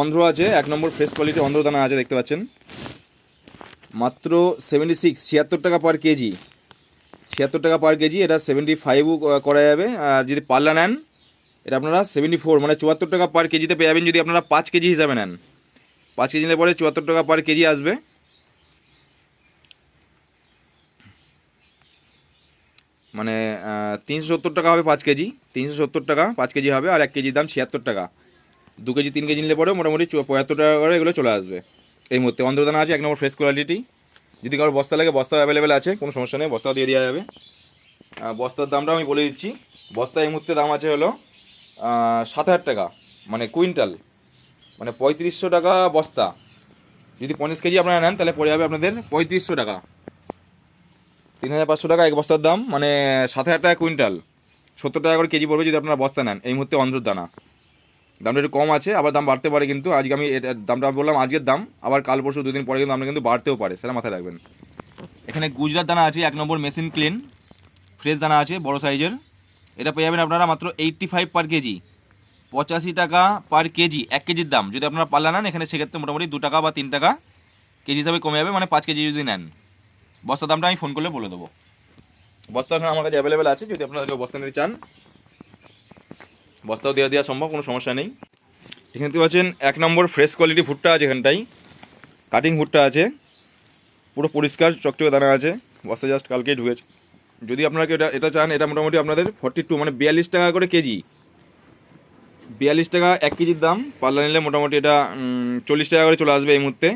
অন্ধ্র আছে, এক নম্বর fresh quality Andhra দানা আছে, দেখতে পাচ্ছেন। মাত্র সেভেন্টি সিক্স ছিয়াত্তর টাকা পার কেজি ছিয়াত্তর টাকা পার কেজি এটা সেভেন্টি ফাইভও করা যাবে। আর যদি পাল্লা নেন, এটা আপনারা সেভেন্টি ফোর মানে চুয়াত্তর টাকা পার কেজিতে পেয়ে যাবেন, যদি আপনারা পাঁচ কেজি হিসাবে নেন। পাঁচ কেজি নিলে পরে চুয়াত্তর টাকা পার কেজি আসবে। মানে তিনশো সত্তর টাকা হবে পাঁচ কেজি তিনশো সত্তর টাকা পাঁচ কেজি হবে, আর এক কেজির দাম ছিয়াত্তর টাকা। দু কেজি, তিন কেজি নিলে পরে মোটামুটি পঁয়াত্তর টাকা করে এগুলো চলে আসবে। এই মুহূর্তে অন্ধ্রদানা আছে, এক নম্বর ফ্রেশ কোয়ালিটি যদি কারও বস্তা লাগে, বস্তা অ্যাভেলেবেল আছে, কোনো সমস্যা নেই বস্তা দিয়ে দেওয়া যাবে। বস্তার দামটা আমি বলে দিচ্ছি। বস্তা এই মুহূর্তে দাম আছে হলো সাত হাজার টাকা মানে কুইন্টাল। মানে পঁয়ত্রিশশো টাকা বস্তা। যদি পঞ্চাশ কেজি আপনারা নেন, তাহলে পড়ে যাবে আপনাদের পঁয়ত্রিশশো টাকা। তিন হাজার পাঁচশো টাকা এক বস্তার দাম মানে সাত হাজার টাকা কুইন্টাল। সত্তর টাকা করে কেজি পড়বে যদি আপনারা বস্তা নেন, এই মুহূর্তে অন্ধ্রর দানা দামটা একটু কম আছে, আবার দাম বাড়তে পারে কিন্তু। আজকে আমি দামটা বললাম আজকের দাম, আবার কাল পরশু দুদিন পরে কিন্তু দামটা কিন্তু বাড়তেও পারে, সেটা মাথায় রাখবেন। এখানে গুজরাট দানা আছে, এক নম্বর মেশিন ক্লিন, ফ্রেশ দানা আছে, বড় সাইজের। এটা পেয়ে যাবেন আপনারা মাত্র এইট্টি ফাইভ পার কেজি। পঁচাশি টাকা পার কেজি, এক কেজির দাম। যদি আপনারা পাল্লা নেন, এখানে সেক্ষেত্রে মোটামুটি দু টাকা বা তিন টাকা কেজি হিসাবে কমে যাবে মানে পাঁচ কেজি যদি নেন। বস্তার দামটা আমি ফোন করলে বলে দেবো। বস্তা এখন আমার কাছে অ্যাভেলেবেল আছে, যদি আপনারা বস্তা নিতে চান বস্তাও দেওয়া দেওয়া সম্ভব, কোনো সমস্যা নেই। এখানে দেখতে পাচ্ছেন, এক নম্বর ফ্রেশ কোয়ালিটি ভুট্টা আছে এখানটাই কাটিং ভুট্টা আছে। পুরো পরিষ্কার, চকচকে দানা আছে। বস্তা জাস্ট কালকেই ঢুকেছে। যদি আপনারা এটা এটা চান, এটা মোটামুটি আপনাদের ফর্টি টু মানে বিয়াল্লিশ টাকা করে কেজি। বিয়াল্লিশ টাকা এক কেজির দাম। পাল্লা নিলে মোটামুটি এটা চল্লিশ টাকা করে চলে আসবে এই মুহূর্তে।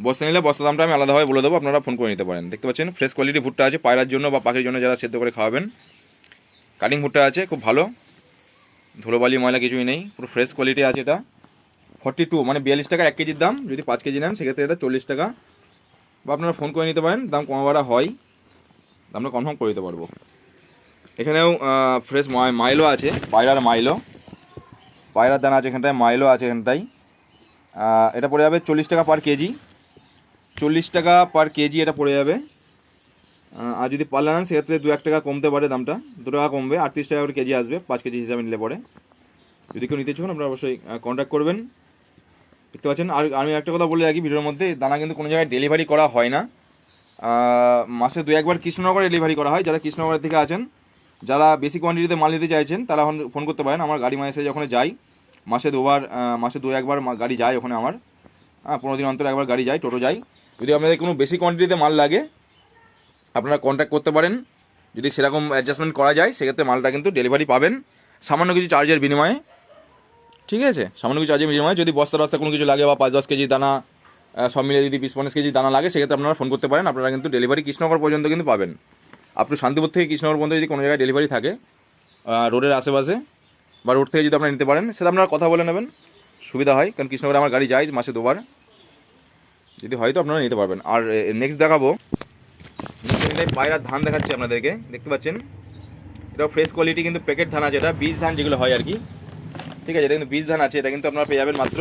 বস্তা নিলে বস্তা দামটা আমি আলাদাভাবে বলে দেবো, আপনারা ফোন করে নিতে পারেন। দেখতে পাচ্ছেন ফ্রেশ কোয়ালিটি ভুট্টা আছে, পায়রার জন্য বা পাখির জন্য যারা সেদ্ধ করে খাওয়াবেন। কাটিং ভুট্টা আছে, খুব ভালো। ধুলোবালি ময়লা কিছুই নেই, পুরো ফ্রেশ কোয়ালিটি আছে এটা। ফর্টি টু মানে বিয়াল্লিশ টাকা এক কেজির দাম, যদি পাঁচ কেজি নেন, সেক্ষেত্রে এটা চল্লিশ টাকা। বা আপনারা ফোন করে নিতে পারেন, দাম কমাবাড়া হয়। আমরা কনফার্ম করে দিতে পারব। এখানেও ফ্রেশ মাইলো আছে, পায়রার মাইলো। পায়রার দানা আছে এখানটায়, মাইলো আছে এখানটায়। এটা পড়ে যাবে চল্লিশ টাকা পার কেজি। চল্লিশ টাকা পার কেজি এটা পড়ে যাবে। আর যদি পাল্লা নেন, সেক্ষেত্রে দু এক টাকা কমতে পারে দামটা। দু টাকা কমবে, আটত্রিশ টাকা করে কেজি আসবে, পাঁচ কেজি হিসাবে নিলে পরে। যদি কেউ নিতে চান আপনারা অবশ্যই কন্ট্যাক্ট করবেন। দেখতে পাচ্ছেন, আর আমি একটা কথা বলে রাখি ভিডিওর মধ্যে, দানা কিন্তু কোনো জায়গায় ডেলিভারি করা হয় না। মাসে দু একবার কৃষ্ণনগরে ডেলিভারি করা হয়। যারা কৃষ্ণনগরের থেকে আছেন, যারা বেশি কোয়ান্টিটিতে মাল নিতে চাইছেন, তারা এখন ফোন করতে পারেন। আমার গাড়ি মাসে যখন যাই মাসে দুবার মাসে দু একবার গাড়ি যায় ওখানে আমার। হ্যাঁ পনেরো দিন অন্তর একবার গাড়ি যায়, টোটো যায়। যদি আপনাদের কোনো বেশি কোয়ান্টিটিতে মাল লাগে আপনারা কন্ট্যাক্ট করতে পারেন। যদি সেরকম অ্যাডজাস্টমেন্ট করা যায়, সেক্ষেত্রে মালটা কিন্তু ডেলিভারি পাবেন। সামান্য কিছু চার্জের বিনিময়ে। ঠিক আছে? সামান্য কিছু চার্জের বিনিময়ে যদি বস্তা রাস্তা কোনো কিছু লাগে বা পাঁচ দশ কেজি দানা সব মিলে যদি বিশ পঞ্চাশ কেজি দানা লাগে, সেক্ষেত্রে আপনারা ফোন করতে পারেন। আপনারা কিন্তু ডেলিভারি কৃষ্ণনগর পর্যন্ত কিন্তু পাবেন। আপনি শান্তিপুর থেকে কৃষ্ণনগর পর্যন্ত যদি কোনো জায়গায় ডেলিভারি থাকে রোডের আশেপাশে বা রোড থেকে যদি আপনারা নিতে পারেন, সেটা আপনারা কথা বলে নেবেন। সুবিধা হয়, কারণ কৃষ্ণনগরে আমার গাড়ি যায় মাসে দুবার। যদি হয় তো আপনারা নিতে পারবেন। আর নেক্সট দেখাবো। এখানটায় পায়রার ধান দেখাচ্ছি আপনাদেরকে। দেখতে পাচ্ছেন? এটা ফ্রেশ কোয়ালিটি কিন্তু প্যাকেট ধান আছে, এটা বীজ ধান যেগুলো হয় আর কি। ঠিক আছে, এটা কিন্তু বীজ ধান আছে, এটা কিন্তু আপনারা পেয়ে যাবেন মাত্র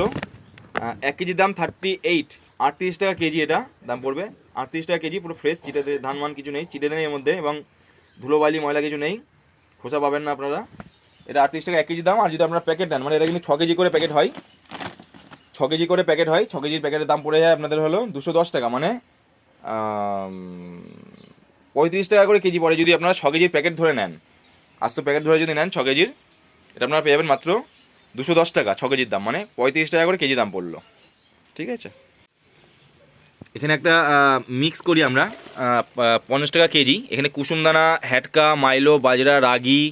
এক কেজির দাম থার্টি এইট আটত্রিশ টাকা কেজি এটা, দাম পড়বে। আটত্রিশ টাকা কেজি, পুরো ফ্রেশ চিটে ধান মান কিছু নেই চিটে নেই এর মধ্যে, এবং ধুলোবালি, ময়লা কিছু নেই, খোসা পাবেন না আপনারা। এটা আটত্রিশ টাকা এক কেজি দাম, আর যদি আপনারা প্যাকেট নেন মানে এটা কিন্তু ছ কেজি করে প্যাকেট হয়। ছ কেজি করে প্যাকেট হয়, ছ কেজির প্যাকেটের দাম পড়ে যায় আপনাদের হলো দুশো দশ টাকা মানে পঁয়ত্রিশ টাকা করে কেজি পড়ে যদি আপনারা ছ কেজির প্যাকেট ধরে নেন। আস্ত প্যাকেট ধরে যদি নেন ছ কেজির, এটা আপনারা পেয়ে যাবেন মাত্র দুশো দশ টাকা ছ কেজির দাম মানে পঁয়ত্রিশ টাকা করে কেজি দাম পড়ল। ঠিক আছে? এখানে একটা মিক্স করি আমরা। পঞ্চাশ টাকা কেজি। এখানে কুসুমদানা, হ্যাটকা, মাইলো, বাজরা, রাগি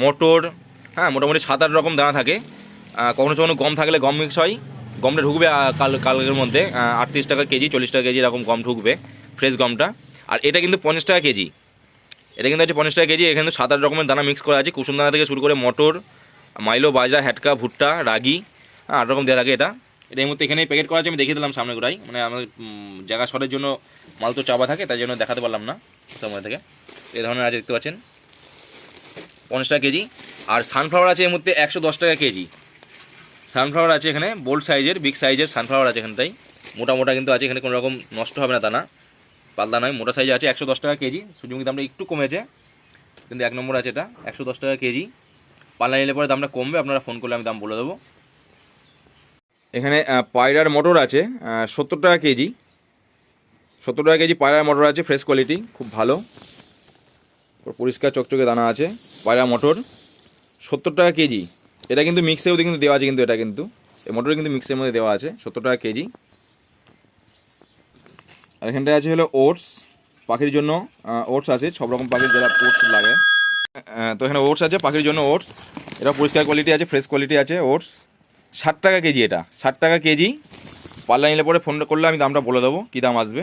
মটর হ্যাঁ মোটামুটি সাত আট রকম দানা থাকে। কখনো কখনো গম থাকলে গম মিক্স হয়। গমটা ঢুকবে কাল, কালকের মধ্যে আটত্রিশ টাকা কেজি, চল্লিশ টাকা কেজি এরকম গম ঢুকবে। ফ্রেশ গমটা। আর এটা কিন্তু পঞ্চাশ টাকা কেজি। এটা কিন্তু আছে পঞ্চাশ টাকা কেজি। এখানে সাত আট রকমের দানা মিক্স করা আছে। কুসুম দানা থেকে শুরু করে মটর, মাইলো বাজা হ্যাটকা, ভুট্টা, রাগি হ্যাঁ আট রকম দেওয়া থাকে এটা। এটা এই মুহূর্তে এখানেই প্যাকেট করা আছে। আমি দেখিয়ে দিলাম সামনে গোড়াই মানে আমাদের জায়গা সরের জন্য মাল তো চাপা থাকে, তাই জন্য দেখাতে পারলাম না সময় থেকে। এই ধরনের আছে, দেখতে পাচ্ছেন। পঞ্চাশ টাকা কেজি। আর সানফ্লাওয়ার আছে এর মধ্যে একশো দশ টাকা কেজি। সানফ্লাওয়ার আছে এখানে বোল্ড সাইজের বিগ সাইজের সানফ্লাওয়ার আছে এখানটাই মোটা মোটা কিন্তু আছে, এখানে কোনো রকম নষ্ট হবে না দানা। পাতলা নয়, মোটা সাইজ আছে একশো দশ টাকা কেজি সূর্যমুখী দামটা একটু কমেছে, কিন্তু এক নম্বর আছে এটা, একশো দশ টাকা কেজি। পাল্লা নিলে পরে দামটা কমবে, আপনারা ফোন করলে আমি দাম বলে দেবো। এখানে পায়রার মোটর আছে সত্তর টাকা কেজি। সত্তর টাকা কেজি পায়রার মোটর আছে ফ্রেশ কোয়ালিটি খুব ভালো। পুরো পরিষ্কার চকচকে দানা আছে পায়রা মোটর, সত্তর টাকা কেজি। এটা কিন্তু মিক্সেও কিন্তু দেওয়া আছে, কিন্তু এটা কিন্তু, এই মোটরে কিন্তু মিক্সের মধ্যে দেওয়া আছে, সত্তর টাকা কেজি। আর এখানটায় আছে হলো ওটস, পাখির জন্য ওটস আছে, সব রকম পাখির যারা ওটস লাগে। তো এখানে ওটস আছে, পাখির জন্য ওটস। এটা পরিষ্কার কোয়ালিটি আছে ফ্রেশ কোয়ালিটি আছে, ওটস। ষাট টাকা কেজি এটা, ষাট টাকা কেজি। পাল্লা নিলে পরে ফোন করলে আমি দামটা বলে দেবো, কী দাম আসবে।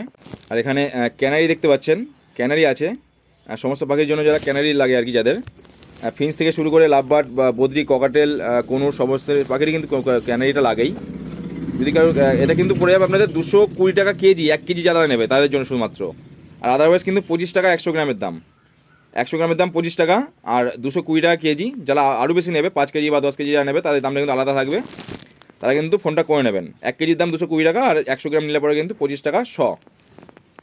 আর এখানে ক্যানারি দেখতে পাচ্ছেন ক্যানারি আছে। সমস্ত পাখির জন্য যারা ক্যানারি লাগে আর কি যাদের। ফিন্স থেকে শুরু করে লাভবার্ড বা বদ্রি ককাটেল কোনুর, সমস্ত পাখিরই কিন্তু ক্যানারিটা লাগেই। যদি কারও এটা কিন্তু পড়ে যাবে আপনাদের দুশো কুড়ি টাকা কেজি, এক কেজি যারা নেবে তাদের জন্য শুধুমাত্র। আর আদারওয়াইজ কিন্তু পঁচিশ টাকা একশো গ্রামের দাম। একশো গ্রামের দাম পঁচিশ টাকা, আর দুশো কুড়ি টাকা কেজি যারা আরও বেশি নেবে, পাঁচ কেজি বা দশ কেজি যারা নেবে, তাদের দামটা কিন্তু আলাদা থাকবে। তারা কিন্তু ফোনটা করে নেবেন। এক কেজির দাম দুশো কুড়ি টাকা, আর একশো গ্রাম নিলে পরে কিন্তু পঁচিশ টাকা শ।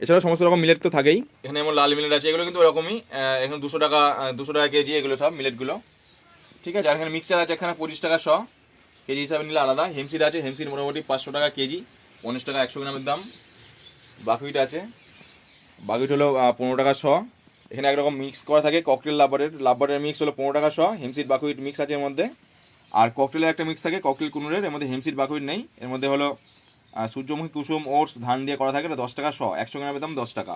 এছাড়াও সমস্ত রকম মিলেট তো থাকেই। এখানে যেমন লাল মিলেট আছে, এগুলো কিন্তু ওরকমই এখানে দুশো টাকা দুশো টাকা কেজি এগুলো সব মিলেটগুলো ঠিক আছে, আর এখানে মিক্সচার আছে, এখানে পঁচিশ টাকা শ। কেজি হিসাবে নিলে আলাদা। হেমসিড আছে হেমসিড মোটামুটি পাঁচশো টাকা কেজি, পঞ্চাশ টাকা একশো গ্রামের দাম। বাকুইট আছে বাকুইট হলো পনেরো টাকা শ। এখানে একরকম মিক্স করা থাকে ককটেল লাভারের লাভারের মিক্স হলো পনেরো টাকা শ হেমসিড বাকুইট মিক্স আছে এর মধ্যে। আর ককটেলের একটা মিক্স থাকে ককটেল কুনুরের, এর মধ্যে হেমসিড বাকুইট নেই। এর মধ্যে হলো সূর্যমুখী কুসুম, ওটস ধান দিয়ে করা থাকে, এটা দশ টাকা শ, একশো গ্রামের দাম দশ টাকা।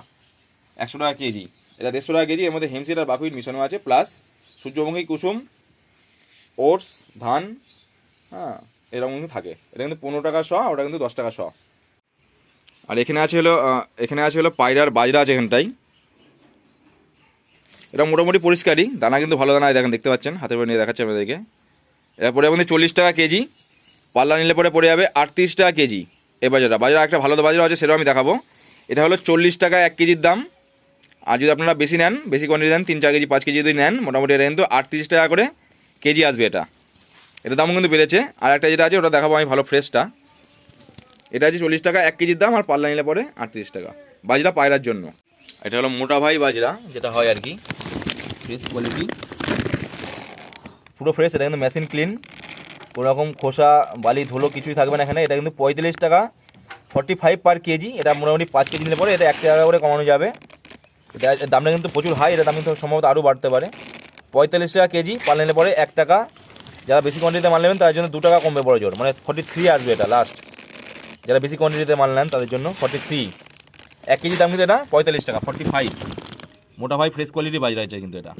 একশো টাকা কেজি। এটা দেড়শো টাকা কেজি, এর মধ্যে হেমসিড আর বাকুইট মিশানো আছে প্লাস সূর্যমুখী কুসুম, ওটস, ধান হ্যাঁ। এরকম কিন্তু থাকে। এটা কিন্তু পনেরো টাকা শ ওটা কিন্তু দশ টাকা শ আর এখানে আছে হলো এখানে আছে হলো পায়রার বাজরা আছে এখানটাই এটা মোটামুটি পরিষ্কারই, দানা কিন্তু ভালো দানা দেখেন, দেখতে পাচ্ছেন, হাতে করে নিয়ে দেখাচ্ছে আপনাদেরকে। এটা পড়ে আমাদের চল্লিশ টাকা কেজি, পাল্লা নিলে পরে পড়ে যাবে আটত্রিশ টাকা কেজি, এই বাজারটা। বাজার, একটা ভালো বাজার আছে, সেটাও আমি দেখাবো। এটা হলো চল্লিশ টাকা এক কেজির দাম। আর যদি আপনারা বেশি নেন, বেশি কোয়ান্টিটি নেন তিন, চার কেজি, পাঁচ কেজি যদি নেন, মোটামুটি এটা কিন্তু আটত্রিশ টাকা করে কেজি আসবে এটা। এটা দামও কিন্তু বেড়েছে। আর একটা যেটা আছে, ওটা দেখাবো আমি ভালো ফ্রেশটা। এটা আছে চল্লিশ টাকা, এক কেজির দাম, আর পাল্লা নিলে পরে আটত্রিশ টাকা। বাজরা পায়রার জন্য। এটা হলো মোটা ভাই বাজরা, যেটা হয় আর কি। ফ্রেশ কোয়ালিটি পুরো ফ্রেশ এটা কিন্তু মেশিন ক্লিন কোনো রকম খোসা, বালি, ধুলো কিছুই থাকবে না এখানে। এটা কিন্তু পঁয়তাল্লিশ টাকা ফর্টি ফাইভ পার কেজি। এটা মোটামুটি পাঁচ কেজি নিলে পরে এটা এক টাকা করে কমানো যাবে। এটা দামটা কিন্তু প্রচুর হাই এটা দাম কিন্তু সম্ভবত আরও বাড়তে পারে। পঁয়তাল্লিশ টাকা কেজি পাল নিলে পরে এক টাকা। যারা বেশি কোয়ান্টিটিতে মাল নেবেন তার জন্য দু টাকা কমবে বড় জোর। মানে ফর্টি থ্রি আসবে এটা লাস্ট যারা বেশি কোয়ান্টিটিতে মাল নেন, তাদের জন্য ফর্টি থ্রি এক কেজি দাম কিন্তু এটা পঁয়তাল্লিশ টাকা ফর্টি ফাইভ মোটা ভাই ফ্রেশ কোয়ালিটি বাজরা আছে কিন্তু এটা।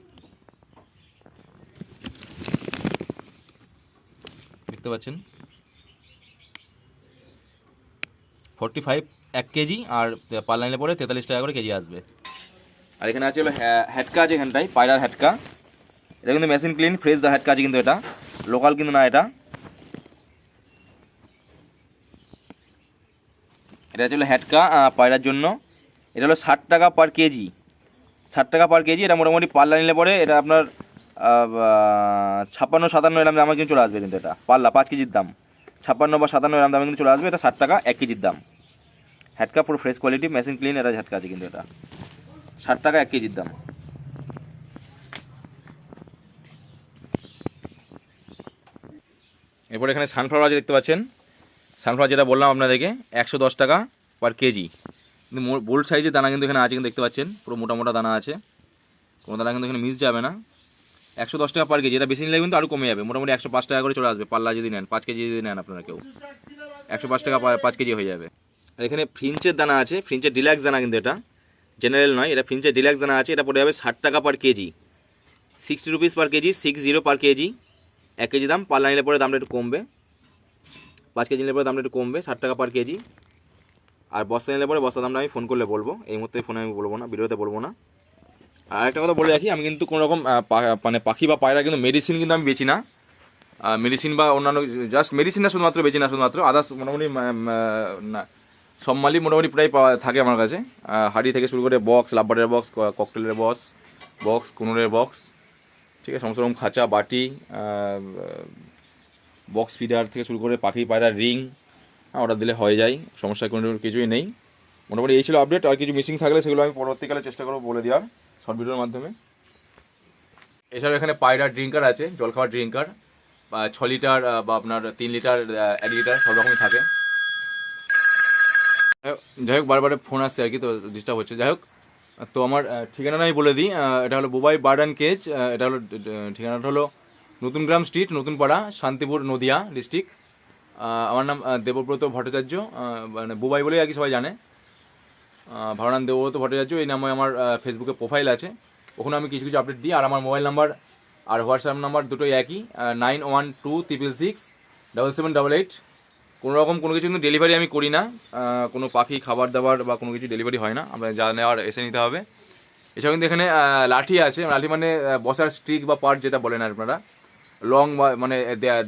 দেখতে পাচ্ছেন? ফর্টি ফাইভ এক কেজি, আর পাল্লা নিলে পরে তেতাল্লিশ টাকা করে কেজি আসবে। আর এখানে আছে হ্যাটকা আছে এখানটায়, পায়রার হ্যাটকা। এটা কিন্তু মেশিন ক্লিন ফ্রেশ দা হ্যাটকা আছে কিন্তু এটা। লোকাল কিন্তু না এটা। এটা হলো হ্যাটকা পায়রার জন্য। এটা হলো ষাট টাকা পার কেজি। ষাট টাকা পার কেজি, এটা মোটামুটি পাল্লা নিলে পরে এটা আপনার ছাপ্পান্ন, সাতান্ন এরম দামে কিন্তু চলে আসবে কিন্তু এটা। পাল্লা, পাঁচ কেজির দাম। ছাপ্পান্ন বা সাতান্ন এরম দামে কিন্তু চলে আসবে, এটা ষাট টাকা, এক কেজির দাম। হ্যাটকা পুরো ফ্রেশ কোয়ালিটি মেশিন ক্লিন এটা হ্যাটকা আছে কিন্তু এটা। ষাট টাকা, এক কেজির দাম। এরপর এখানে সানফ্লাওয়ার আছে দেখতে পাচ্ছেন। সানফ্লাওয়ার যেটা বললাম আপনাদেরকে, একশো দশ টাকা পার কেজি। কিন্তু বোল্ড সাইজের দানা কিন্তু এখানে আছে, কিন্তু দেখতে পাচ্ছেন, পুরো মোটা মোটা দানা আছে। কোনো দানা কিন্তু এখানে মিস যাবে না। একশো দশ টাকা পার কেজি, এটা বেশি নিলে কিন্তু আরও কমে যাবে। মোটামুটি একশো পাঁচ টাকা করে চলে আসবে, পাল্লা যদি নেন, পাঁচ কেজি যদি নেন আপনারা কেউ। একশো পাঁচ টাকা পাঁচ কেজি হয়ে যাবে। আর এখানে ফ্রিঞ্চের দানা আছে, ফ্রিঞ্চের ডিলাক্স দানা কিন্তু এটা। জেনারেল নয়, এটা ফ্রিঞ্চের ডিলাক্স দানা আছে, এটা পড়ে যাবে ষাট টাকা per KG. Sixty rupees per KG six zero per KG. এক কেজি দাম, পাল্লা নিলে পরে দামটা একটু কমবে। পাঁচ কেজি নিলে পরে দামটা একটু কমবে, ষাট টাকা পার কেজি। আর বস্তা নিলে পরে বস্তার দামটা আমি ফোন করলে বলব। এই মুহূর্তে ফোনে আমি বলব না, ভিডিওতে বলব না। আর একটা কথা বলে রাখি, আমি কিন্তু কোনো রকম মানে পাখি বা পায়রা কিন্তু মেডিসিন কিন্তু আমি বেচি না। মেডিসিন বা অন্যান্য জাস্ট মেডিসিনটা শুধুমাত্র বেচি না, শুধুমাত্র আদার্স মোটামুটি না, সব মালই মোটামুটি প্রায় পাওয়া, থাকে আমার কাছে। হাড়ি থেকে শুরু করে বক্স লাভবারের বক্স ককটেলের বক্স বক্স কুনুরের বক্স ঠিক আছে, সমস্ত রকম খাঁচা, বাটি বক্স ফিডার থেকে শুরু করে পাখি পায়রা, রিং অর্ডার দিলে হয়ে যায় সমস্যা কোনো কিছুই নেই। মোটামুটি এই ছিল আপডেট আর কিছু মিসিং থাকলে সেগুলো আমি পরবর্তীকালে চেষ্টা করব বলে দেওয়ার শর্ট ভিডিওর মাধ্যমে। এছাড়াও এখানে পায়রা ড্রিঙ্কার আছে, জল খাওয়ার ড্রিঙ্কার ছ লিটার বা আপনার তিন লিটার এক লিটার সব রকমই থাকে। যাই হোক বারবার ফোন আসছে আর কি, তো ডিস্টার্ব হচ্ছে। যাই হোক তো আমার ঠিকানাটা আমি বলে দিই এটা হলো বুবাই বার্ড অ্যান্ড কেজ এটা হলো ঠিকানাটা হলো নতুন গ্রাম স্ট্রিট নতুন পাড়া শান্তিপুর, নদিয়া ডিস্ট্রিক্ট। আমার নাম দেবব্রত ভট্টাচার্য মানে বুবাই বলেই আর কি সবাই জানে। ভালো নাম দেবব্রত ভট্টাচার্য, এই নামে আমার ফেসবুকে প্রোফাইল আছে। ওখানে আমি কিছু কিছু আপডেট দিই, আর আমার মোবাইল নাম্বার আর হোয়াটসঅ্যাপ নাম্বার দুটোই একই nine one two triple six double seven double eight কোনো রকম কোনো কিছু কিন্তু ডেলিভারি আমি করি না। কোনো পাখি খাবার দাবার বা কোনো কিছু ডেলিভারি হয় না। আপনার যা নেওয়ার এসে নিতে হবে। এছাড়াও কিন্তু এখানে লাঠি আছে। লাঠি মানে বসার স্ট্রিক বা পার্ট যেটা বলেন আপনারা। লং বা মানে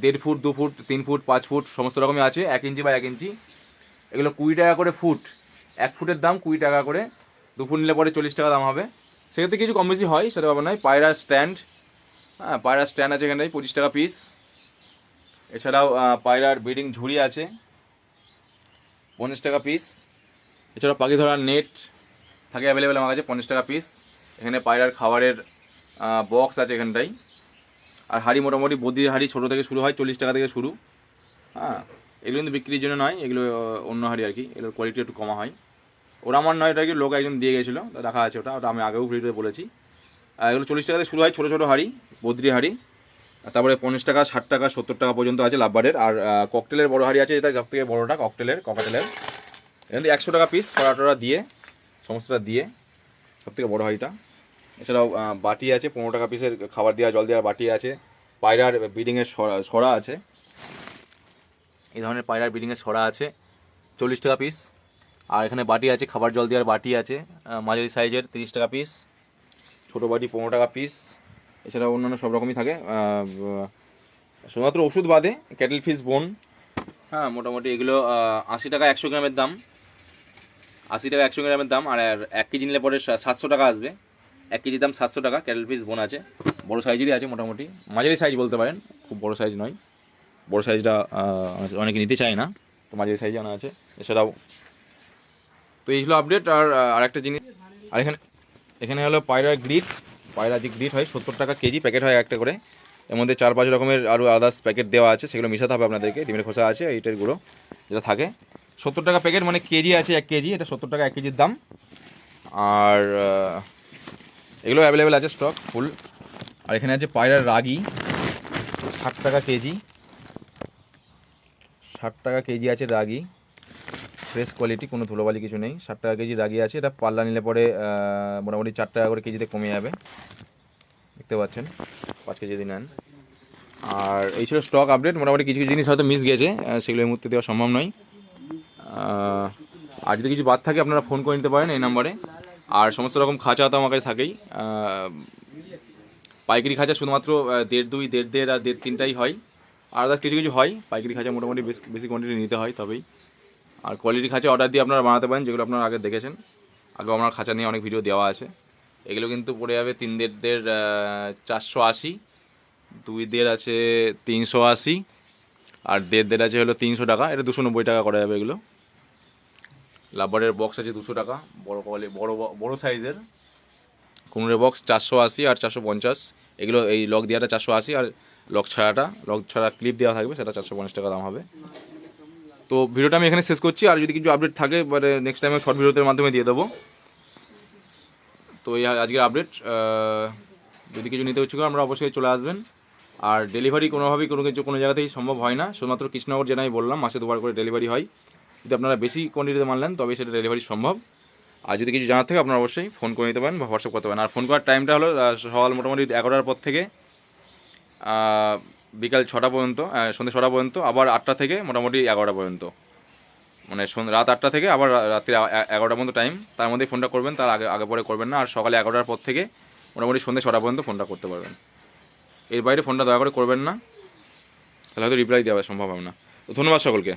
দেড় ফুট, দু ফুট, তিন ফুট, পাঁচ ফুট, সমস্ত রকমই আছে। এক ইঞ্চি বা এক ইঞ্চি। এগুলো কুড়ি টাকা করে ফুট। এক ফুটের দাম কুড়ি টাকা করে। দু ফুট নিলে পরে চল্লিশ টাকা দাম হবে। সেক্ষেত্রে কিছু কম বেশি হয়, সেটা ব্যাপার নয় পায়রা স্ট্যান্ড হ্যাঁ পায়রা স্ট্যান্ড আছে এখানে, পঁচিশ টাকা পিস এছাড়াও পায়রার ব্রিডিং ঝুড়ি আছে, পঞ্চাশ টাকা পিস এছাড়াও পাখি ধরার নেট থাকে অ্যাভেলেবেল আমার কাছে, পঞ্চাশ টাকা পিস এখানে পায়রার খাবারের বক্স আছে এখানটাই আর হাড়ি মোটামুটি বদ্রির হাড়ি ছোটো থেকে শুরু হয়, চল্লিশ টাকা থেকে শুরু। হ্যাঁ এগুলো কিন্তু বিক্রির জন্য নয়, এগুলো অন্য হাড়ি আর কি, এগুলোর কোয়ালিটি একটু কমা হয়। ওরা আমার নয়, ওটা কি লোক একজন দিয়ে গেছিল রাখা আছে ওটা ওটা আমি আগেও ভিডিওতে বলেছি। এগুলো চল্লিশ টাকা থেকে শুরু হয়, ছোটো ছোটো হাড়ি, বদ্রি হাড়ি। তারপরে পঞ্চাশ টাকা, ষাট টাকা, সত্তর টাকা পর্যন্ত আছে লাভবারের। আর ককটেলের বড় হাড়ি আছে, যেটা সব থেকে বড়োটা ককটেলের ককাটেলের এখানে একশো টাকা পিস ছড়া দিয়ে, সমস্তটা দিয়ে সব থেকে বড়ো হাড়িটা। এছাড়াও বাটি আছে, পনেরো টাকা পিসের খাবার দেওয়া, জল দেওয়ার বাটি আছে। পায়রার ব্রিডিংয়ের সরা আছে। এই ধরনের পায়রার ব্রিডিংয়ের সরা আছে, চল্লিশ টাকা পিস আর এখানে বাটি আছে, খাবার জল দেওয়ার বাটি আছে মাঝারি সাইজের তিরিশ টাকা পিস ছোটো বাটি পনেরো টাকা পিস এছাড়া অন্যান্য সব রকমই থাকে। শুধুমাত্র ওষুধ বাদে ক্যাটেল ফিস বোন হ্যাঁ মোটামুটি এগুলো আশি টাকা একশো গ্রামের দাম। আশি টাকা একশো গ্রামের দাম, আর এক কেজি নিলে পরে সাতশো টাকা আসবে। এক কেজির দাম সাতশো টাকা ক্যাটেল ফিস বোন আছে। বড়ো সাইজেরই আছে মোটামুটি। মাঝারি সাইজ বলতে পারেন, খুব বড়ো সাইজ নয়। বড়ো সাইজটা অনেকে নিতে চায় না, তো মাঝারি সাইজে আনা আছে। এছাড়াও, তো এইগুলো আপডেট আর আর একটা জিনিস আর এখানে এখানে হলো পায়রার গ্রিট পায়রা যে গ্রিট হয়, সত্তর টাকা কেজি প্যাকেট হয় একটা করে। এর মধ্যে চার পাঁচ রকমের আরও আদার্স প্যাকেট দেওয়া আছে, সেগুলো মিশাতে হবে আপনাদেরকে। ডিমের খোসা আছে, এইটার গুঁড়ো যেটা থাকে। সত্তর টাকা প্যাকেট মানে কেজি আছে এক কেজি, এটা সত্তর টাকা এক কেজির দাম। আর এগুলো অ্যাভেলেবেল আছে স্টক ফুল আর এখানে আছে পায়রার রাগি, ষাট টাকা কেজি। ষাট টাকা কেজি আছে রাগি। ফ্রেশ কোয়ালিটি, কোনো ধুলোবালি কিছু নেই। ষাট টাকা কেজি রাগি আছে, এটা পাল্লা নিলে পরে মোটামুটি চার টাকা করে কেজিতে কমে যাবে। দেখতে পাচ্ছেন, পাঁচ কেজি যদি নেন। আর এই ছিল স্টক আপডেট মোটামুটি কিছু কিছু জিনিস হয়তো মিস গেছে সেগুলো এই মুহূর্তে দেওয়া সম্ভব নয়। আর যদি কিছু বাদ থাকে, আপনারা ফোন করে নিতে পারেন এই নাম্বারে আর সমস্ত রকম খাঁচা তো আমার কাছে থাকেই। পাইকারি খাঁচা শুধুমাত্র দেড় দুই, দেড় দেড় আর দেড় তিনটাই হয়। আর কিছু কিছু হয়, পাইকারি খাঁচা মোটামুটি বেশ, বেশি কোয়ান্টিটি নিতে হয় তবেই। আর কোয়ালিটি খাঁচা অর্ডার দিয়ে আপনারা বানাতে পারেন, যেগুলো আপনারা আগে দেখেছেন। আগে আমার খাঁচা নিয়ে অনেক ভিডিও দেওয়া আছে। এগুলো কিন্তু পড়ে যাবে তিন দেড় দেড় চারশো আশি। দুই দেড় আছে তিনশো আশি। আর দেড় দেড় আছে হলো তিনশো টাকা। এটা দুশো নব্বই টাকা করা যাবে এগুলো। লাভারের বক্স আছে দুশো টাকা। বড় কোয়ালি বড় বড় সাইজের কুমড়ের বক্স চারশো আশি আর চারশো পঞ্চাশ। এগুলো এই লক দেওয়াটা চারশো আশি আর লক ছাড়াটা। লক ছাড়া ক্লিপ দেওয়া থাকবে, সেটা চারশো পঞ্চাশ টাকা দাম হবে। তো ভিডিওটা আমি এখানে শেষ করছি। আর যদি কিছু আপডেট থাকে মানে নেক্সট টাইমে শর্ট ভিডিওদের মাধ্যমে দিয়ে দেবো। তো এই আজকের আপডেট যদি কিছু নিতে ইচ্ছুক আমরা অবশ্যই চলে আসবেন। আর ডেলিভারি কোনোভাবেই কোনো কিছু কোনো জায়গাতেই সম্ভব হয় না। শুধুমাত্র কৃষ্ণনগর জেলায় বললাম, মাসে দুবার করে ডেলিভারি হয়। যদি আপনারা বেশি কোয়ান্টিটিতে মানলেন তবে সেটা ডেলিভারি সম্ভব। আর যদি কিছু জানার থাকে, আপনারা অবশ্যই ফোন করে নিতে পারেন বা হোয়াটসঅ্যাপ করতে পারেন। আর ফোন করার টাইমটা হলো সকাল মোটামুটি এগারোটার পর থেকে। বিকাল ছটা পর্যন্ত সন্ধ্যে ছটা পর্যন্ত, আবার আটটা থেকে মোটামুটি এগারোটা পর্যন্ত। মানে রাত আটটা থেকে আবার রাত্রি এগারোটা পর্যন্ত টাইম তার মধ্যে ফোনটা করবেন, তার আগে আগে পরে করবেন না। আর সকালে এগারোটার পর থেকে মোটামুটি সন্ধ্যে ছটা পর্যন্ত ফোনটা করতে পারবেন। এর বাইরে ফোনটা দয়া করে করবেন না। তাহলে হয়তো রিপ্লাই দেওয়া সম্ভব হবে না। তো ধন্যবাদ সকলকে।